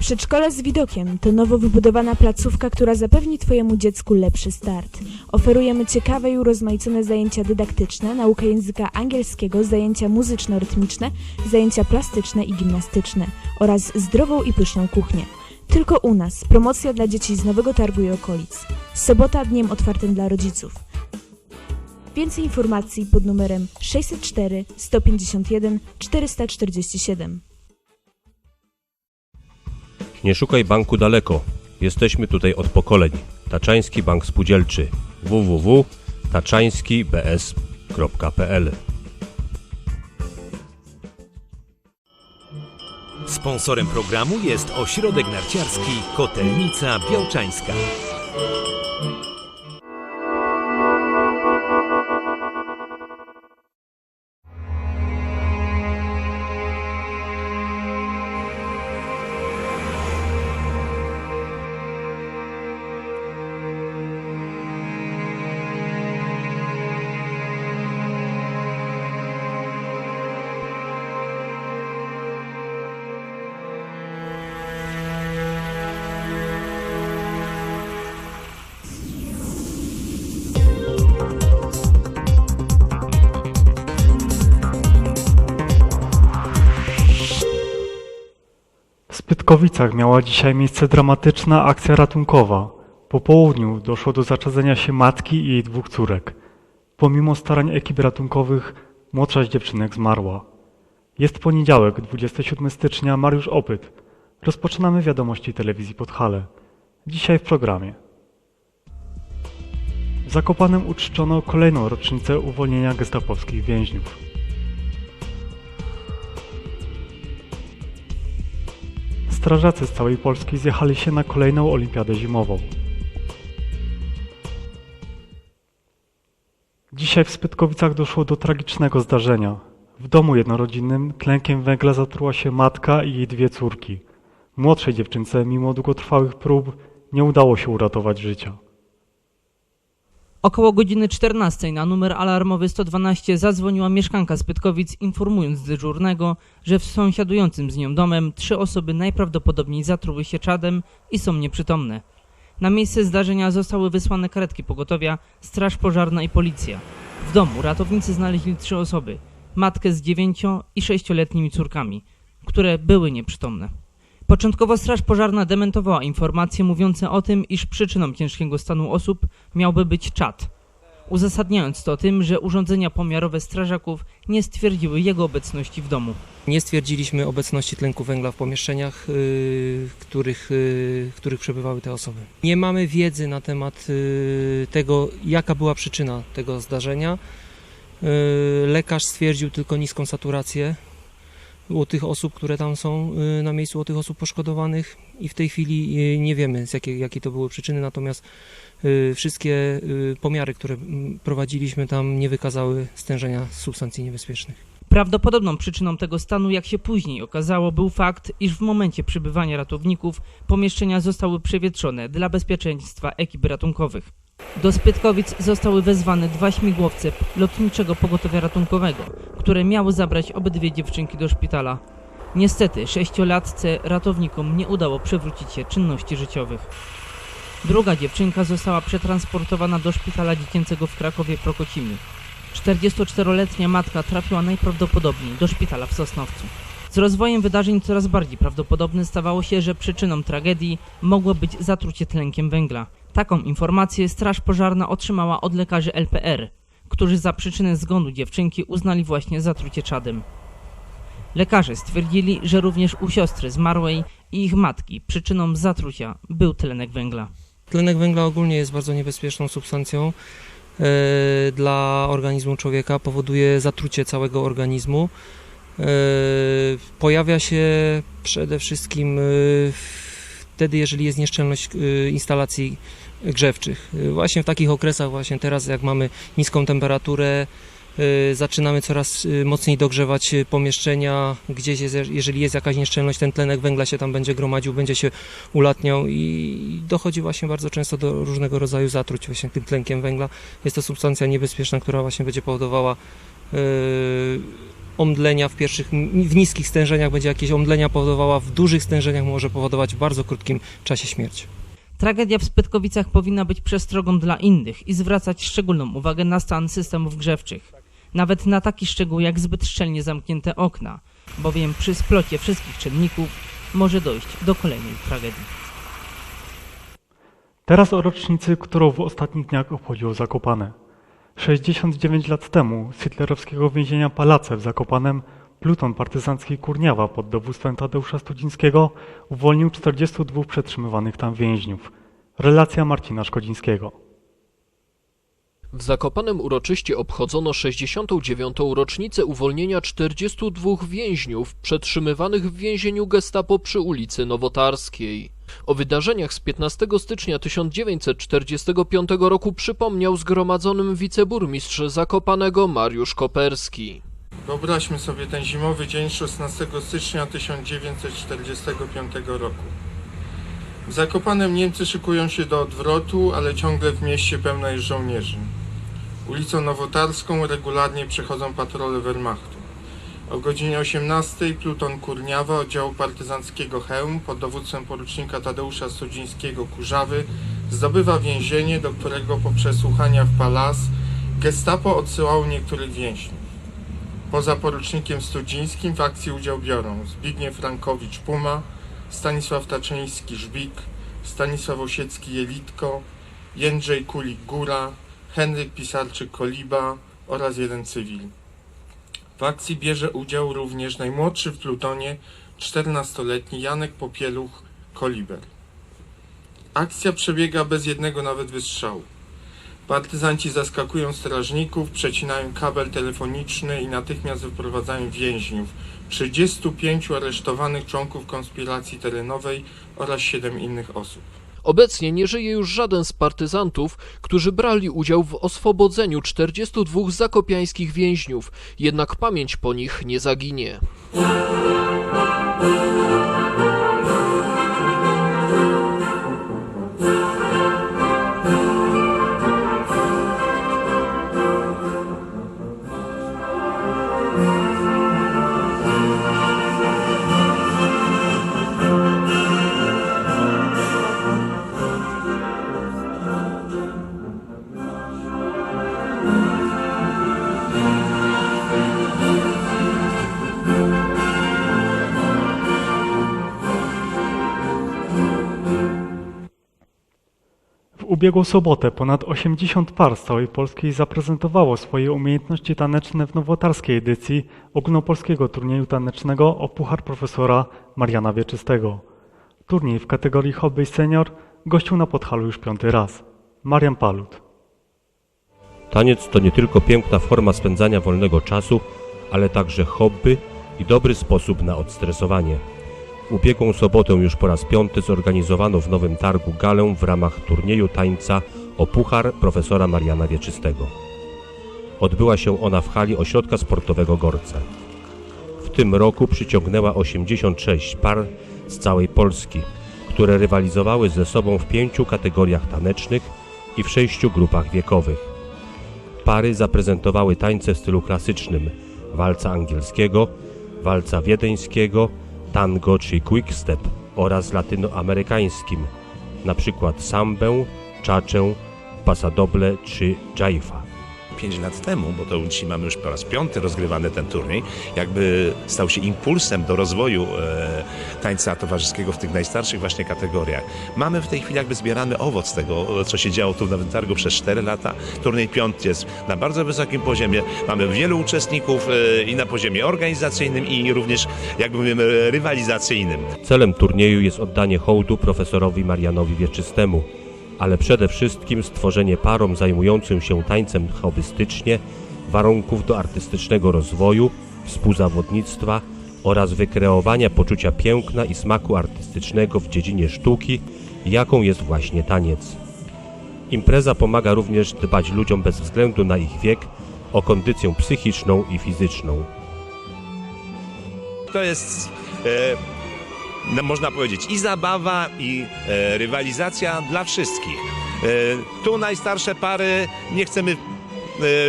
Przedszkole z widokiem to nowo wybudowana placówka, która zapewni Twojemu dziecku lepszy start. Oferujemy ciekawe i urozmaicone zajęcia dydaktyczne, naukę języka angielskiego, zajęcia muzyczno-rytmiczne, zajęcia plastyczne i gimnastyczne oraz zdrową i pyszną kuchnię. Tylko u nas promocja dla dzieci z Nowego Targu i okolic. Sobota dniem otwartym dla rodziców. Więcej informacji pod numerem 604 151 447. Nie szukaj banku daleko. Jesteśmy tutaj od pokoleń. Taczański Bank Spółdzielczy www.taczańskibs.pl Sponsorem programu jest ośrodek narciarski Kotelnica Białczańska. W Spytkowicach miała dzisiaj miejsce dramatyczna akcja ratunkowa. Po południu doszło do zaczadzenia się matki i jej dwóch córek. Pomimo starań ekip ratunkowych, młodsza z dziewczynek zmarła. Jest poniedziałek, 27 stycznia, Mariusz Opyt. Rozpoczynamy wiadomości telewizji Podhale. Dzisiaj w programie. W Zakopanem uczczono kolejną rocznicę uwolnienia gestapowskich więźniów. Strażacy z całej Polski zjechali się na kolejną olimpiadę zimową. Dzisiaj w Spytkowicach doszło do tragicznego zdarzenia. W domu jednorodzinnym tlenkiem węgla zatruła się matka i jej dwie córki. Młodszej dziewczynce, mimo długotrwałych prób, nie udało się uratować życia. Około godziny 14 na numer alarmowy 112 zadzwoniła mieszkanka z Pytkowic, informując dyżurnego, że w sąsiadującym z nią domem trzy osoby najprawdopodobniej zatruły się czadem i są nieprzytomne. Na miejsce zdarzenia zostały wysłane karetki pogotowia, straż pożarna i policja. W domu ratownicy znaleźli trzy osoby: matkę z dziewięcio i sześcioletnimi córkami, które były nieprzytomne. Początkowo Straż Pożarna dementowała informacje mówiące o tym, iż przyczyną ciężkiego stanu osób miałby być czad, uzasadniając to tym, że urządzenia pomiarowe strażaków nie stwierdziły jego obecności w domu. Nie stwierdziliśmy obecności tlenku węgla w pomieszczeniach, yy, w których, yy, w których przebywały te osoby. Nie mamy wiedzy na temat yy, tego, jaka była przyczyna tego zdarzenia. Lekarz stwierdził tylko niską saturację u tych osób, które tam są yy, na miejscu, u tych osób poszkodowanych i w tej chwili yy, nie wiemy, z jakiej, jakie to były przyczyny, natomiast yy, wszystkie pomiary, które prowadziliśmy tam nie wykazały stężenia substancji niebezpiecznych. Prawdopodobną przyczyną tego stanu, jak się później okazało, był fakt, iż w momencie przybywania ratowników pomieszczenia zostały przewietrzone dla bezpieczeństwa ekip ratunkowych. Do Spytkowic zostały wezwane dwa śmigłowce lotniczego pogotowia ratunkowego, które miały zabrać obydwie dziewczynki do szpitala. Niestety, sześciolatce ratownikom nie udało przywrócić się czynności życiowych. Druga dziewczynka została przetransportowana do szpitala dziecięcego w Krakowie Prokocimiu. 44-letnia matka trafiła najprawdopodobniej do szpitala w Sosnowcu. Z rozwojem wydarzeń coraz bardziej prawdopodobne stawało się, że przyczyną tragedii mogło być zatrucie tlenkiem węgla. Taką informację Straż Pożarna otrzymała od lekarzy LPR, którzy za przyczynę zgonu dziewczynki uznali właśnie zatrucie czadem. Lekarze stwierdzili, że również u siostry zmarłej i ich matki przyczyną zatrucia był tlenek węgla. Tlenek węgla ogólnie jest bardzo niebezpieczną substancją e, dla organizmu człowieka, powoduje zatrucie całego organizmu. E, pojawia się przede wszystkim e, wtedy, jeżeli jest nieszczelność e, instalacji grzewczych. E, Właśnie w takich okresach, właśnie teraz, jak mamy niską temperaturę, e, zaczynamy coraz mocniej dogrzewać pomieszczenia, gdzieś jest, jeżeli jest jakaś nieszczelność, ten tlenek węgla się tam będzie gromadził, będzie się ulatniał i dochodzi właśnie bardzo często do różnego rodzaju zatruć właśnie tym tlenkiem węgla. Jest to substancja niebezpieczna, która właśnie będzie powodowała e, omdlenia w pierwszych, w niskich stężeniach będzie jakieś omdlenia powodowała, w dużych stężeniach może powodować w bardzo krótkim czasie śmierć. Tragedia w Spytkowicach powinna być przestrogą dla innych i zwracać szczególną uwagę na stan systemów grzewczych. Nawet na taki szczegół jak zbyt szczelnie zamknięte okna, bowiem przy splocie wszystkich czynników może dojść do kolejnej tragedii. Teraz o rocznicy, którą w ostatnich dniach obchodziło Zakopane. 69 lat temu z hitlerowskiego więzienia Palace w Zakopanem pluton partyzancki Kurniawa pod dowództwem Tadeusza Studzińskiego uwolnił 42 przetrzymywanych tam więźniów. Relacja Marcina Szkodzińskiego. W Zakopanem uroczyście obchodzono 69. rocznicę uwolnienia 42 więźniów przetrzymywanych w więzieniu gestapo przy ulicy Nowotarskiej. O wydarzeniach z 15 stycznia 1945 roku przypomniał zgromadzonym wiceburmistrz Zakopanego Mariusz Koperski. Wyobraźmy sobie ten zimowy dzień 16 stycznia 1945 roku. W Zakopanem Niemcy szykują się do odwrotu, ale ciągle w mieście pełno jest żołnierzy. Ulicą Nowotarską regularnie przechodzą patrole Wehrmachtu. O godzinie 18 pluton Kurniawa oddziału partyzanckiego Hełm pod dowództwem porucznika Tadeusza Studzińskiego Kurzawy zdobywa więzienie, do którego po przesłuchaniach w Palas gestapo odsyłało niektórych więźniów. Poza porucznikiem Studzińskim w akcji udział biorą Zbigniew Frankowicz Puma, Stanisław Taczyński Żbik, Stanisław Osiecki Jelitko, Jędrzej Kulik Góra, Henryk Pisarczyk Koliba oraz jeden cywil. W akcji bierze udział również najmłodszy w plutonie 14-letni Janek Popieluch Koliber. Akcja przebiega bez jednego nawet wystrzału. Partyzanci zaskakują strażników, przecinają kabel telefoniczny i natychmiast wyprowadzają więźniów. 35 aresztowanych członków konspiracji terenowej oraz 7 innych osób. Obecnie nie żyje już żaden z partyzantów, którzy brali udział w oswobodzeniu 42 zakopiańskich więźniów, jednak pamięć po nich nie zaginie. Ubiegłą sobotę ponad 80 par z całej Polski zaprezentowało swoje umiejętności taneczne w nowotarskiej edycji ogólnopolskiego turnieju tanecznego o Puchar Profesora Mariana Wieczystego. Turniej w kategorii hobby senior gościł na Podhalu już piąty raz. Marian Palut. Taniec to nie tylko piękna forma spędzania wolnego czasu, ale także hobby i dobry sposób na odstresowanie. Ubiegłą sobotę już po raz piąty zorganizowano w Nowym Targu galę w ramach turnieju tańca o Puchar profesora Mariana Wieczystego. Odbyła się ona w hali Ośrodka Sportowego Gorce. W tym roku przyciągnęła 86 par z całej Polski, które rywalizowały ze sobą w pięciu kategoriach tanecznych i w sześciu grupach wiekowych. Pary zaprezentowały tańce w stylu klasycznym, walca angielskiego, walca wiedeńskiego, tango czy quickstep oraz latynoamerykańskim, przykład sambę, czaczę, pasadoble czy jaifa. 5 lat temu, bo to dzisiaj mamy już po raz piąty rozgrywany ten turniej, jakby stał się impulsem do rozwoju e, tańca towarzyskiego w tych najstarszych właśnie kategoriach. Mamy w tej chwili jakby zbierany owoc tego, co się działo tu w Nowym Targu przez 4 lata. Turniej piąty jest na bardzo wysokim poziomie. Mamy wielu uczestników e, i na poziomie organizacyjnym i również jakby mówimy rywalizacyjnym. Celem turnieju jest oddanie hołdu profesorowi Marianowi Wieczystemu, ale przede wszystkim stworzenie parom zajmującym się tańcem hobbystycznie warunków do artystycznego rozwoju, współzawodnictwa oraz wykreowania poczucia piękna i smaku artystycznego w dziedzinie sztuki, jaką jest właśnie taniec. Impreza pomaga również dbać ludziom bez względu na ich wiek o kondycję psychiczną i fizyczną. To jest, e, no, można powiedzieć, i zabawa, i e, rywalizacja dla wszystkich. E, tu najstarsze pary, nie chcemy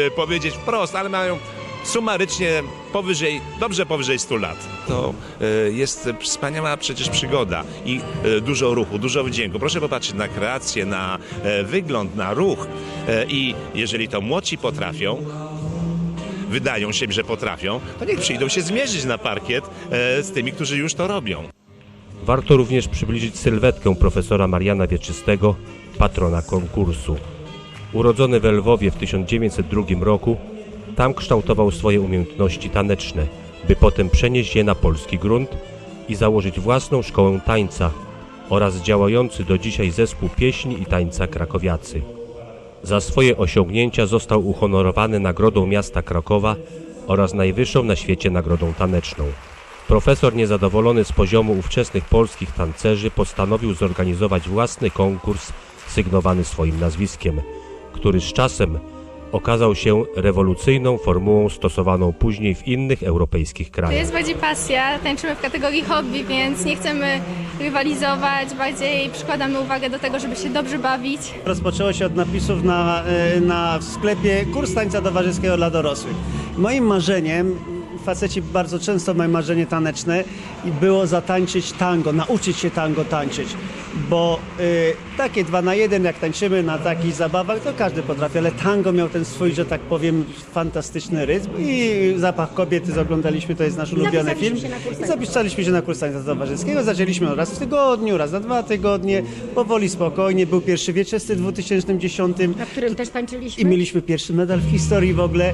e, powiedzieć wprost, ale mają sumarycznie powyżej, dobrze powyżej 100 lat. To e, jest wspaniała przecież przygoda i e, dużo ruchu, dużo wdzięku. Proszę popatrzeć na kreację, na e, wygląd, na ruch i jeżeli to młodzi potrafią, wydają się, że potrafią, to niech przyjdą się zmierzyć na parkiet z tymi, którzy już to robią. Warto również przybliżyć sylwetkę profesora Mariana Wieczystego, patrona konkursu. Urodzony w Lwowie w 1902 roku, tam kształtował swoje umiejętności taneczne, by potem przenieść je na polski grunt i założyć własną szkołę tańca oraz działający do dzisiaj zespół pieśni i tańca krakowiacy. Za swoje osiągnięcia został uhonorowany Nagrodą Miasta Krakowa oraz najwyższą na świecie nagrodą taneczną. Profesor niezadowolony z poziomu ówczesnych polskich tancerzy postanowił zorganizować własny konkurs sygnowany swoim nazwiskiem, który z czasem okazał się rewolucyjną formułą stosowaną później w innych europejskich To krajach. jest bardziej pasja, tańczymy w kategorii hobby, więc nie chcemy rywalizować, bardziej przykładamy uwagę do tego, żeby się dobrze bawić. Rozpoczęło się od napisów na, e, na w sklepie kurs tańca towarzyskiego dla dorosłych. Moim marzeniem, faceci bardzo często mają marzenie taneczne i było zatańczyć tango, nauczyć się tango tańczyć, bo e, takie dwa na jeden, jak tańczymy na takich zabawach, to każdy potrafi, ale tango miał ten swój, że tak powiem, fantastyczny rytm i Zapach Kobiety oglądaliśmy, to jest nasz ulubiony film. I zapisaliśmy się na kurs tańca towarzyskiego, zaczęliśmy raz w tygodniu, raz na dwa tygodnie, powoli, spokojnie, był pierwszy wieczysty w 2010 na którym też tańczyliśmy. i mieliśmy pierwszy medal w historii w ogóle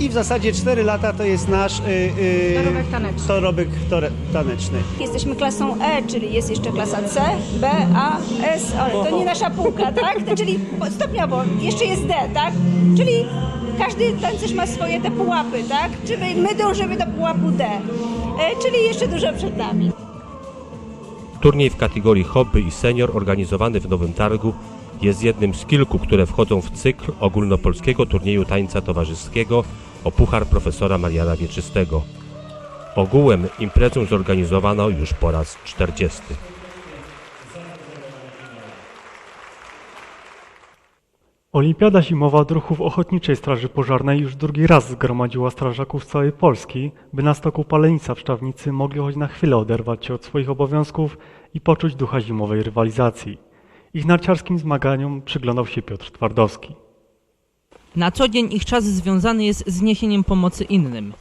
i w zasadzie 4 lata to jest nasz y, y, Dorobek taneczny. dorobek tore- taneczny. Jesteśmy klasą E, czyli jest jeszcze klasa C, B, A, S, ale to nie nasza półka, tak? To, czyli stopniowo, jeszcze jest D, tak? Czyli każdy tancerz ma swoje te pułapy, tak? Czyli my dążymy do pułapu D, e, czyli jeszcze dużo przed nami. Turniej w kategorii hobby i senior organizowany w Nowym Targu jest jednym z kilku, które wchodzą w cykl ogólnopolskiego turnieju tańca towarzyskiego o puchar profesora Mariana Wieczystego. Ogółem imprezę zorganizowano już po raz 40. Olimpiada Zimowa Druhów Ochotniczej Straży Pożarnej już drugi raz zgromadziła strażaków z całej Polski, by na stoku Palenica w Szczawnicy mogli choć na chwilę oderwać się od swoich obowiązków i poczuć ducha zimowej rywalizacji. Ich narciarskim zmaganiom przyglądał się Piotr Twardowski. Na co dzień ich czas związany jest z niesieniem pomocy innym.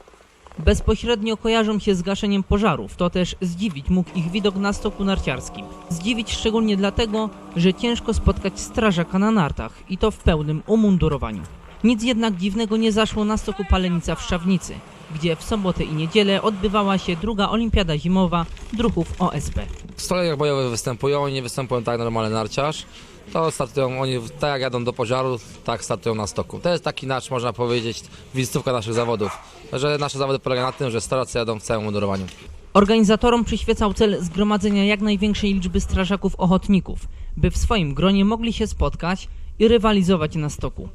Bezpośrednio kojarzą się z gaszeniem pożarów, to też zdziwić mógł ich widok na stoku narciarskim. Zdziwić szczególnie dlatego, że ciężko spotkać strażaka na nartach i to w pełnym umundurowaniu. Nic jednak dziwnego nie zaszło na stoku Palenica w Szczawnicy, gdzie w sobotę i niedzielę odbywała się druga olimpiada zimowa druhów OSP. W strojach bojowych występują, nie występują tak normalny narciarz. To startują, oni tak jak jadą do pożaru, tak startują na stoku. To jest taki nasz, można powiedzieć, wizytówka naszych zawodów. Że nasze zawody polegają na tym, że strażacy jadą w całym mundurowaniu. Organizatorom przyświecał cel zgromadzenia jak największej liczby strażaków ochotników, by w swoim gronie mogli się spotkać i rywalizować na stoku.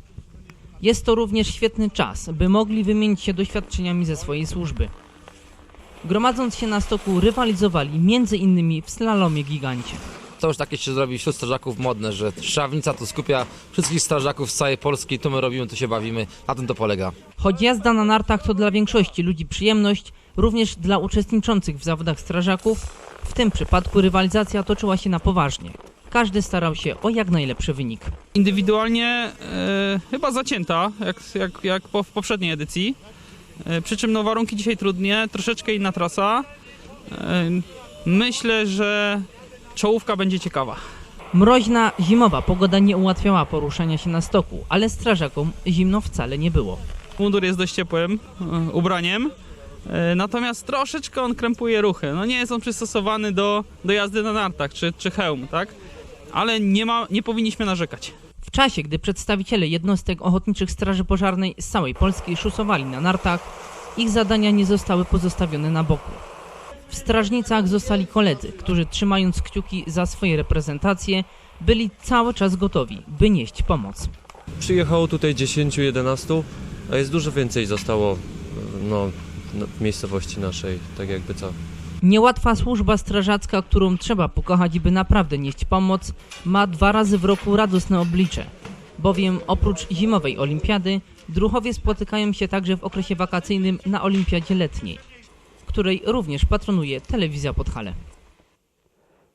Jest to również świetny czas, by mogli wymienić się doświadczeniami ze swojej służby. Gromadząc się na stoku rywalizowali innymi w slalomie gigancie. To już takie się zrobi wśród strażaków modne, że Szawnica tu skupia wszystkich strażaków z całej Polski, tu my robimy, tu się bawimy, na tym to polega. Choć jazda na nartach to dla większości ludzi przyjemność, również dla uczestniczących w zawodach strażaków, w tym przypadku rywalizacja toczyła się na poważnie. Każdy starał się o jak najlepszy wynik. Indywidualnie e, chyba zacięta, jak, jak, jak po, w poprzedniej edycji. E, przy czym no, warunki dzisiaj trudnie, troszeczkę inna trasa. E, myślę, że czołówka będzie ciekawa. Mroźna, zimowa pogoda nie ułatwiała poruszania się na stoku, ale strażakom zimno wcale nie było. Mundur jest dość ciepłym e, ubraniem, e, natomiast troszeczkę on krępuje ruchy. No nie jest on przystosowany do, do jazdy na nartach czy, czy hełm, tak? Ale nie, ma, nie powinniśmy narzekać. W czasie, gdy przedstawiciele jednostek ochotniczych Straży Pożarnej z całej Polski szusowali na nartach, ich zadania nie zostały pozostawione na boku. W strażnicach zostali koledzy, którzy trzymając kciuki za swoje reprezentacje, byli cały czas gotowi, by nieść pomoc. Przyjechało tutaj 10-11, a jest dużo więcej zostało no, no, w miejscowości naszej, tak jakby co. Niełatwa służba strażacka, którą trzeba pokochać, by naprawdę nieść pomoc, ma dwa razy w roku radosne oblicze. Bowiem oprócz zimowej olimpiady, Druchowie spotykają się także w okresie wakacyjnym na Olimpiadzie Letniej, której również patronuje Telewizja Podhale.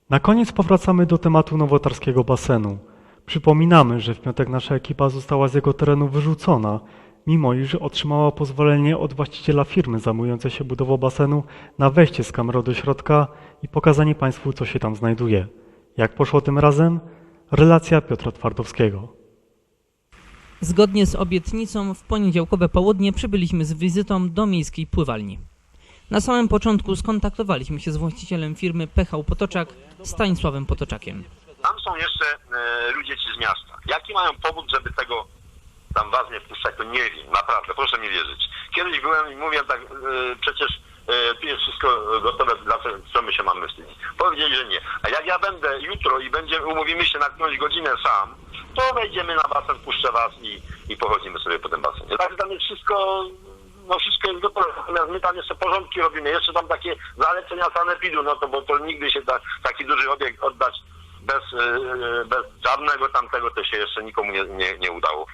Na koniec powracamy do tematu nowotarskiego basenu. Przypominamy, że w piątek nasza ekipa została z jego terenu wyrzucona, mimo iż otrzymała pozwolenie od właściciela firmy zajmującej się budową basenu na wejście z kamerą do środka i pokazanie Państwu, co się tam znajduje. Jak poszło tym razem? Relacja Piotra Twardowskiego. Zgodnie z obietnicą w poniedziałkowe południe przybyliśmy z wizytą do miejskiej pływalni. Na samym początku skontaktowaliśmy się z właścicielem firmy Pechał Potoczak, Stanisławem Potoczakiem. Tam są jeszcze e, ludzie ci z miasta. Jaki mają powód, żeby tego tam was nie wpuszczać, to nie wiem, naprawdę, proszę mi wierzyć. Kiedyś byłem i mówię tak, e, przecież e, tu jest wszystko gotowe, dlaczego, co my się mamy wstydzić? Powiedzieli, że nie. A jak ja będę jutro i będziemy, umówimy się na którąś godzinę sam, to wejdziemy na basen, puszczę was i, i pochodzimy sobie po tym basenie. Także tam jest wszystko, no wszystko jest gotowe. Natomiast my tam jeszcze porządki robimy, jeszcze tam takie zalecenia sanepidu, no to bo to nigdy się da, taki duży obiekt oddać bez, yy, bez żadnego tamtego to się jeszcze nikomu nie, nie, nie udało.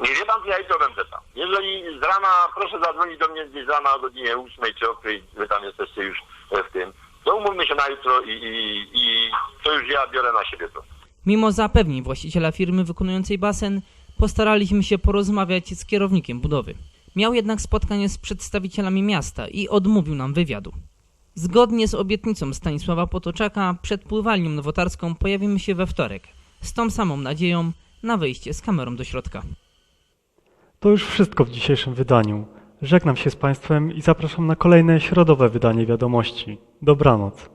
Nie wie pan, ja jutro będę tam. Jeżeli z rana, proszę zadzwonić do mnie gdzieś z rana o godzinie 8 czy o której wy tam jesteście już e, w tym, to umówmy się na jutro i, i, i to już ja biorę na siebie to. Mimo zapewnień właściciela firmy wykonującej basen, postaraliśmy się porozmawiać z kierownikiem budowy. Miał jednak spotkanie z przedstawicielami miasta i odmówił nam wywiadu. Zgodnie z obietnicą Stanisława Potoczaka przed pływalnią nowotarską pojawimy się we wtorek, z tą samą nadzieją na wyjście z kamerą do środka. To już wszystko w dzisiejszym wydaniu. Żegnam się z Państwem i zapraszam na kolejne środowe wydanie wiadomości. Dobranoc.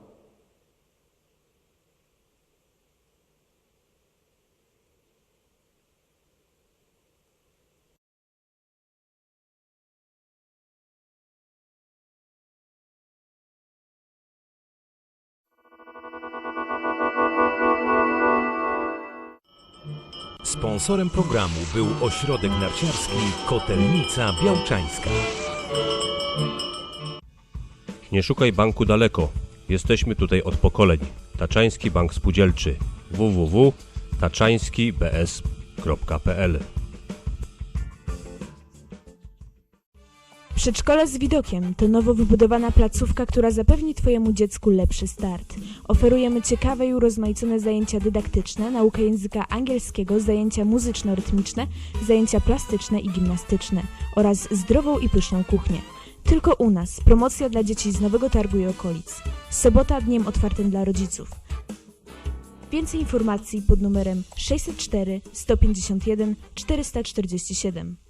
Sponsorem programu był ośrodek narciarski Kotelnica Białczańska. Nie szukaj banku daleko. Jesteśmy tutaj od pokoleń. Taczański Bank Spółdzielczy www.taczańskibs.pl Przedszkole z widokiem to nowo wybudowana placówka, która zapewni Twojemu dziecku lepszy start. Oferujemy ciekawe i urozmaicone zajęcia dydaktyczne, naukę języka angielskiego, zajęcia muzyczno-rytmiczne, zajęcia plastyczne i gimnastyczne oraz zdrową i pyszną kuchnię. Tylko u nas promocja dla dzieci z Nowego Targu i okolic. Sobota dniem otwartym dla rodziców. Więcej informacji pod numerem 604 151 447.